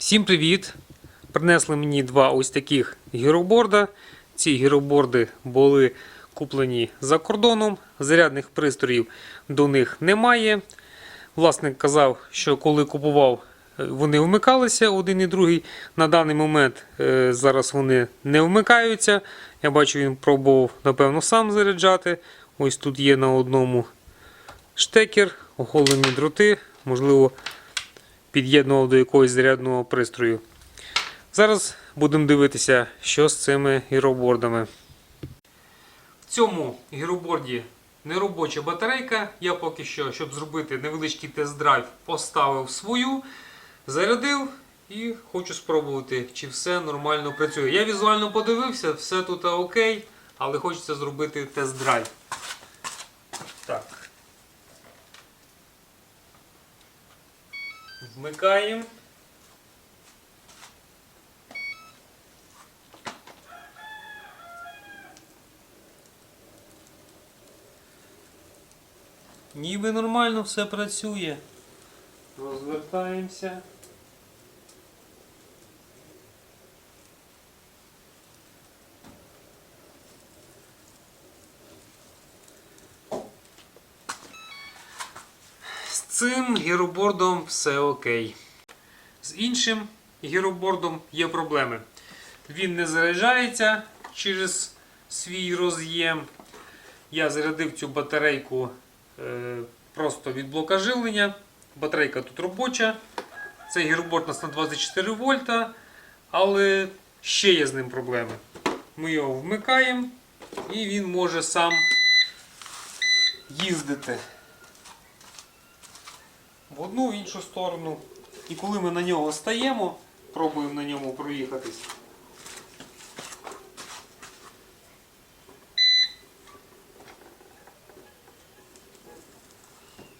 Всім привіт! Принесли мені два ось таких гіроборда. Ці гіроборди були куплені за кордоном. Зарядних пристроїв до них немає. Власник казав, що коли купував, е, вони вмикалися один і другий. На даний момент е, зараз вони не вмикаються. Я бачу, він пробував, напевно, сам заряджати. Ось тут є на одному штекер, оголені дроти, можливо, під'єднував до якогось зарядного пристрою. Зараз будемо дивитися, що з цими гіробордами. В цьому гіроборді неробоча батарейка. Я поки що, щоб зробити невеличкий тест-драйв, поставив свою, зарядив і хочу спробувати, чи все нормально працює. Я візуально подивився, все тут окей, але хочеться зробити тест-драйв. Вмикаємо. Ніби нормально все працює. Розвертаємося. Цим гіробордом все окей. З іншим гіробордом є проблеми. Він не заряджається через свій роз'єм. Я зарядив цю батарейку е, просто від блока живлення. Батарейка тут робоча. Цей гіроборд у нас на 24 вольта, але ще є з ним проблеми. Ми його вмикаємо і він може сам їздити одну в іншу сторону. І коли ми на нього стаємо, пробуємо на ньому проїхатись.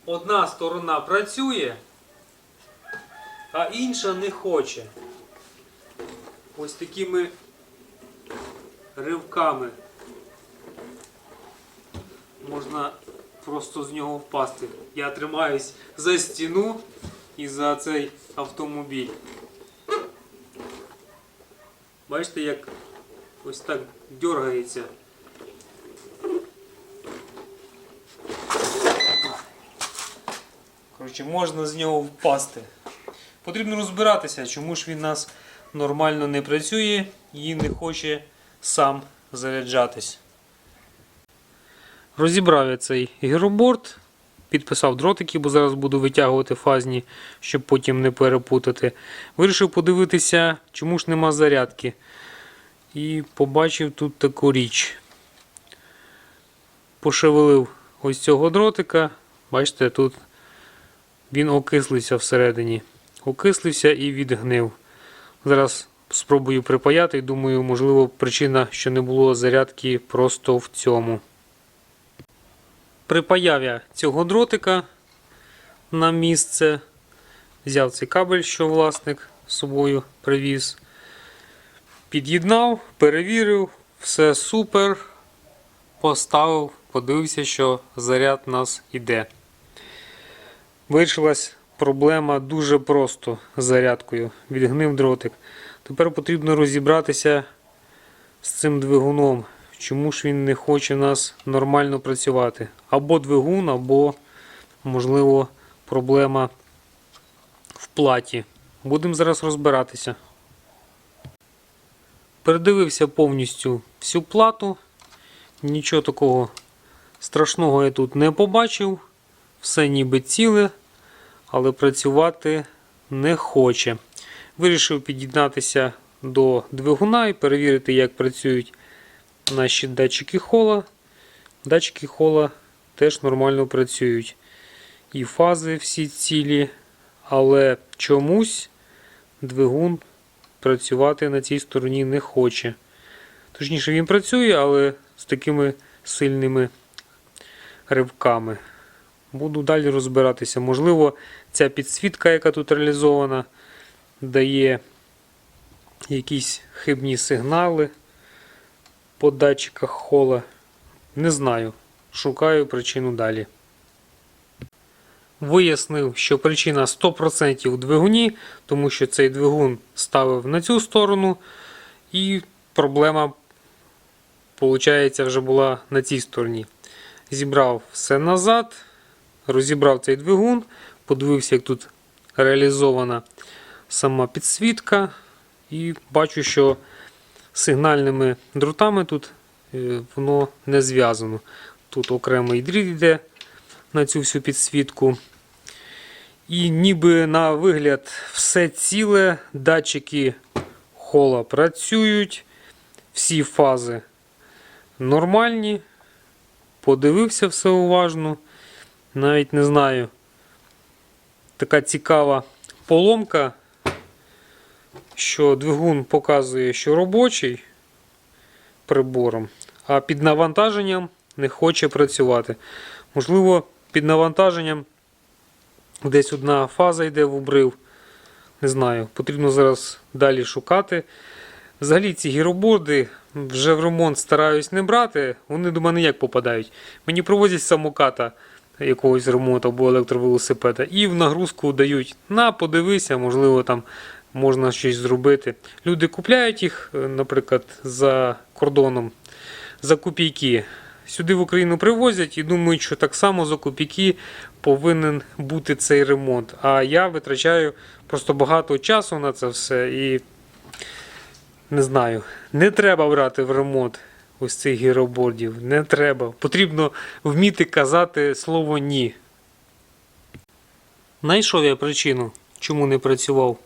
Одна сторона працює, а інша не хоче. Ось такими ривками можна просто з нього впасти. Я тримаюсь за стіну і за цей автомобіль. Бачите, як ось так дергається. Коротше, можна з нього впасти. Потрібно розбиратися, чому ж він нас нормально не працює і не хоче сам заряджатись. Розібрав я цей гіроборд, підписав дротики, бо зараз буду витягувати фазні, щоб потім не перепутати. Вирішив подивитися, чому ж нема зарядки. І побачив тут таку річ. Пошевелив ось цього дротика. Бачите, тут він окислився всередині. Окислився і відгнив. Зараз спробую припаяти і думаю, можливо, причина, що не було зарядки просто в цьому. Припаяв я цього дротика на місце. Взяв цей кабель, що власник з собою привіз. Під'єднав, перевірив, все супер. Поставив, подивився, що заряд у нас іде. Вирішилась проблема дуже просто з зарядкою. Відгнив дротик. Тепер потрібно розібратися з цим двигуном. Чому ж він не хоче нас нормально працювати? Або двигун, або, можливо, проблема в платі. Будемо зараз розбиратися. Передивився повністю всю плату. Нічого такого страшного я тут не побачив. Все ніби ціле, але працювати не хоче. Вирішив під'єднатися до двигуна і перевірити, як працюють наші датчики хола. Датчики хола теж нормально працюють. І фази всі цілі, але чомусь двигун працювати на цій стороні не хоче. Точніше, він працює, але з такими сильними ривками. Буду далі розбиратися. Можливо, ця підсвітка, яка тут реалізована, дає якісь хибні сигнали по датчиках хола. Не знаю. Шукаю причину далі. вияснив, що причина 100% у двигуні, тому що цей двигун ставив на цю сторону, і проблема, виходить, вже була на цій стороні. Зібрав все назад, розібрав цей двигун, подивився, як тут реалізована сама підсвітка, і бачу, що сигнальними дротами тут е, воно не зв'язано. Тут окремий дріт йде на цю всю підсвітку. І ніби на вигляд все ціле, датчики хола працюють, всі фази нормальні. Подивився все уважно. Навіть не знаю. Така цікава поломка, що двигун показує, що робочий прибором, а під навантаженням не хоче працювати. Можливо, під навантаженням десь одна фаза йде в обрив. Не знаю, потрібно зараз далі шукати. Взагалі ці гіроборди вже в ремонт стараюсь не брати, вони до мене як попадають. Мені провозять самоката якогось ремонту або електровелосипеда і в нагрузку дають на, подивися, можливо, там можна щось зробити. Люди купляють їх, е, наприклад, за кордоном за копійки. Сюди в Україну привозять і думають, що так само за копійки повинен бути цей ремонт. А я витрачаю просто багато часу на це все і не знаю, не треба брати в ремонт ось цих гіробордів. Не треба. Потрібно вміти казати слово ні. Знайшов я причину, чому не працював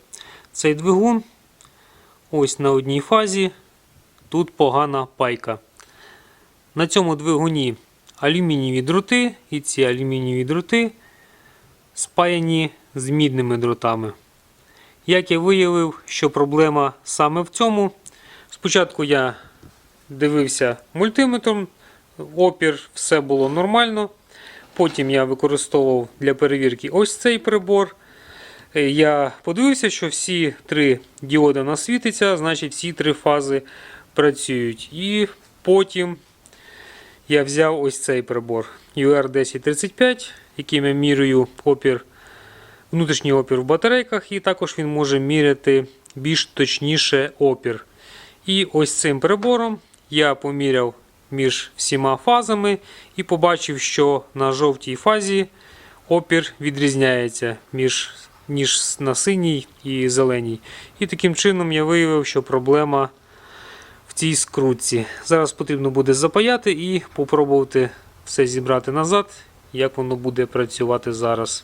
цей двигун. Ось на одній фазі. Тут погана пайка. На цьому двигуні алюмінієві дроти, і ці алюмінієві дроти спаяні з мідними дротами. Як я виявив, що проблема саме в цьому. Спочатку я дивився мультиметром, опір, все було нормально. Потім я використовував для перевірки ось цей прибор. Е, Я подивився, що всі три діоди у нас світиться, значить всі три фази працюють. І потім я взяв ось цей прибор UR1035, яким я міряю опір, внутрішній опір в батарейках, і також він може міряти більш точніше опір. І ось цим прибором я поміряв між всіма фазами і побачив, що на жовтій фазі опір відрізняється між, ніж на синій і зеленій. І таким чином я виявив, що проблема в цій скрутці. Зараз потрібно буде запаяти і попробувати все зібрати назад, як воно буде працювати зараз.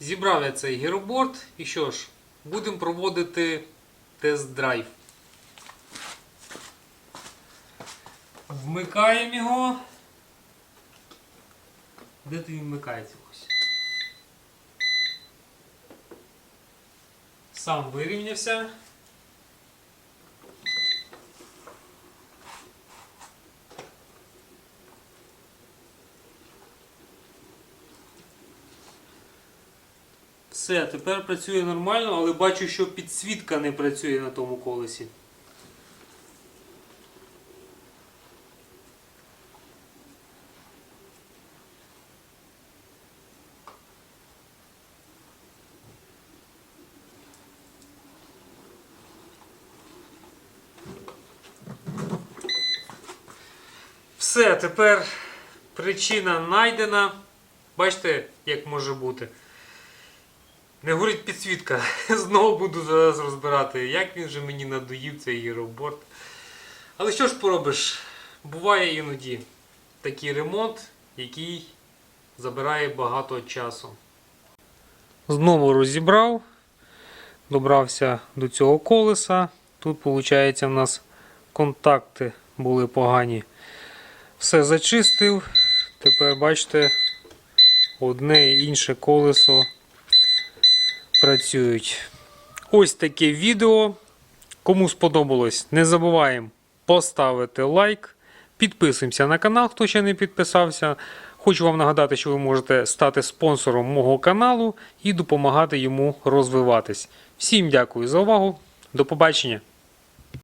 Зібрав цей гіроборд і що ж, будемо проводити тест-драйв. Вмикаємо його. Де ти він вмикається ось? Сам вирівнявся. Все, тепер працює нормально, але бачу, що підсвітка не працює на тому колесі. Все, тепер причина знайдена. Бачите, як може бути. Не горить підсвітка. Знову буду зараз розбирати, як він же мені надоїв цей гіроборд. Але що ж поробиш? Буває іноді такий ремонт, який забирає багато часу. Знову розібрав, добрався до цього колеса. Тут, виходить, у нас контакти були погані. Все зачистив. Тепер бачите, одне і інше колесо працюють. Ось таке відео. Кому сподобалось, не забуваємо поставити лайк. Підписуємося на канал, хто ще не підписався. Хочу вам нагадати, що ви можете стати спонсором мого каналу і допомагати йому розвиватись. Всім дякую за увагу. До побачення!